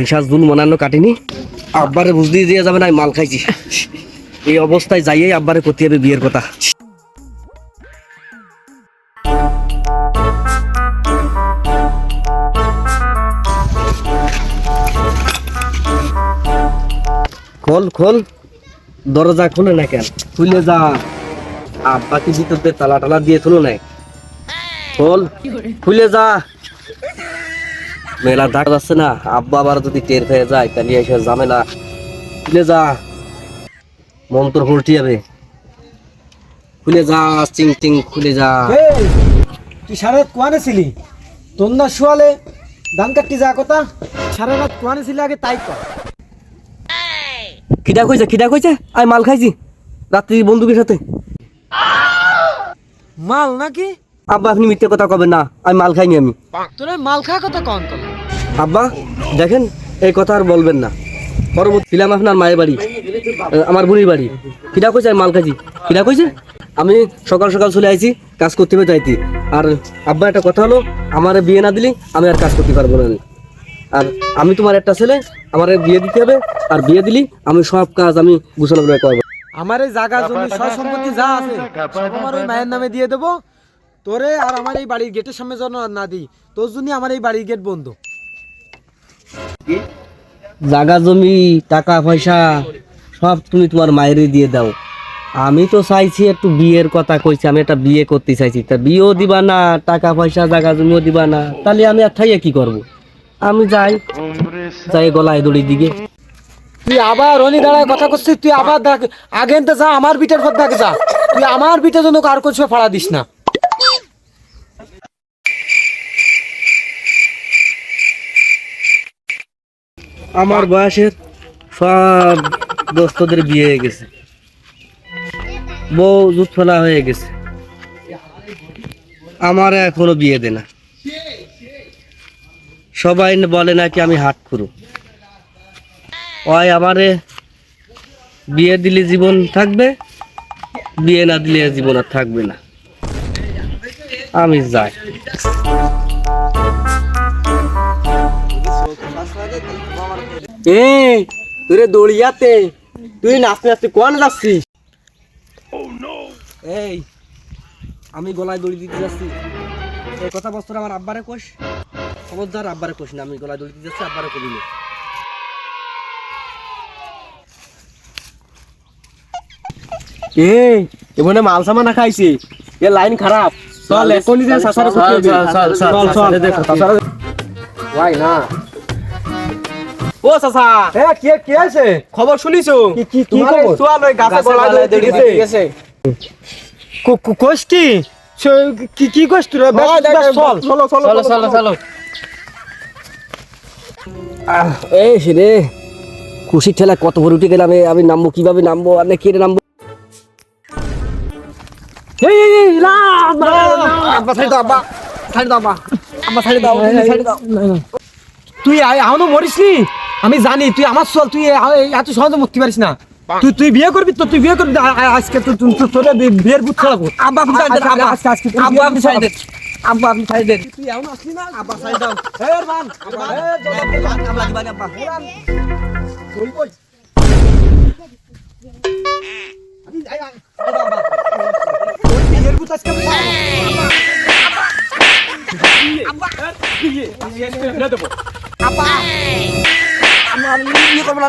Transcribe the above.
Research দুন মনান্ন কাটিনি। আব্বারে বুঝতে দিয়ে যাবে না মাল খাইছি। এই অবস্থায় যাইয়ে আব্বারে করতে হবে বিয়ের কথা। খোল খোল। দরজা খুলে না কেন? খুলে যা। আব্বা কি ভিতরতে তালা টালা দিয়ে তুলো নাই খোল, খুলে যা। মেলা ডাক যাচ্ছে না। আব্বা আবার যদি টের পেয়ে যায় তাহলে এসে ঝামেলা। খুলে যা। মন তোর উল্টি যাবে খুলে যা চিং চিং খুলে যা। তুই সারা রাত কোয়ানে ছিলি? তোর না শুয়ালে ধান কাটতে যা কথা। সারা রাত কোয়ানে ছিলি আগে তাই কর। খিদা কইছে খিদা কইছে? আমি মাল খাইছি। রাত্রি বন্ধুকের সাথে। মাল নাকি? আব্বা আপনি মিথ্যে কথা কবেন না। আমি মাল খাইনি আমি। তোর মাল খাওয়া কথা কন কল। আব্বা, দেখেন, এই কথা আর বলবেন না। পরবর্তী ছিলাম আপনার মায়ের বাড়ি আমার বুড়ির বাড়ি। কিরা কইছে আমি মাল খাইছি কিরা কইছে? আমি সকাল সকাল চলে আইছি, কাজ করতে হবে চাইতি আর আব্বা, একটা কথা হলো, আমার বিয়ে না দিলে, আমি আর কাজ করতে পারব না। আর আমি তোমার একটা ছেলে, আমার বিয়ে দিতে হবে, আর বিয়ে দিলি, আমি সব কাজ আমি গুছানো করে করব। আমার এই জায়গা জমি সয় সম্পত্তি যা আছে আমার ওই মায়ের নামে দিয়ে দেবো। তোরে আর আমার এই বাড়ির গেটের সামনে যেন না দিই। তোর জন্য আমার এই বাড়ির গেট বন্ধ। জাগা জমি, টাকা পয়সা, সব তুমি তোমার মায়েরই দিয়ে দাও। আমি তো চাইছি একটু বিয়ের কথা কইছি, আমি একটা বিয়ে করতে চাইছি। তা বিয়েও দিবা না, টাকা পয়সা, জাগা জমিও দিবা না। তাহলে আমি আর থাইয়া কি করব? আমি যাই যাই গলায় দড়ি দিকে। তুই আবার রনি দাঁড়ায় কথা করছিস তুই আবার দেখ, আগে যা, আমার বিটের পর দেখ যা। তুই আমার বিটের জন্য কার কিছু ফাড়া দিস না? আমার বয়সের সব দোস্তদের বিয়ে হয়ে গেছে। বউ জুত ফেলা হয়ে গেছে। আমার এখনও বিয়ে দে না। সবাই বলে নাকি আমি হাট করু। ওই আমারে বিয়ে দিলে জীবন থাকবে, বিয়ে না দিলে জীবন আর থাকবে না। আমি যাই। এই তোরে দড়িয়াতে তুই নাচতে নাচতে কোন যাচ্ছিস? এই আমি গলায় দড়ি দিতে যাচ্ছি। এই কথা বস্তুর আমার আব্বারে কোষ খবরদার আব্বারে কোষ না আমি গলায় দড়ি দিতে যাচ্ছি আব্বারে কবি এই এমনে মাল সামান না খাইছি। এ লাইন খারাপ। চল এখনই যে সাসারে করতে হবে চল চল ভাই না। ও সাসা এ কে কে আছে খবর শুনিছো কি কি কি খবর তোয়া লই গাছে দিছে কোশ কি কি কি কোশ তুই চল চলো চলো চলো চলো চলো এই রে খুশির ঠেলা কত ভরে উঠে গেলাম আমি নামবো কীভাবে নামবো আমি কে নামবো এই এই এই না ছাড়ি দাও আব্বা ছাড়ি দাও আব্বা আব্বা ছাড়ি দাও ছাড়ি দাও তুই আ- এখনও মরিস নি আমি জানি তুই আমার চল তুই এত সহজে মরতে পারিস না তুই তুই বিয়ে করবি তো তুই বিয়ে করবি আজকে তো তুই তো তোরে বিয়ের বুট ছড়াবো আব্বা আপনি আব্বা আজকে আজকে আব্বা আপনি ছাড়ি দেন আব্বা আপনি ছাড়ি দেন তুই আসলি না আব্বা ছাড়ি দাও রমান রমান আব্বা দিবানি আব্বা কই কই বিয়ের বুট আজকে আমি বিয়ে করব না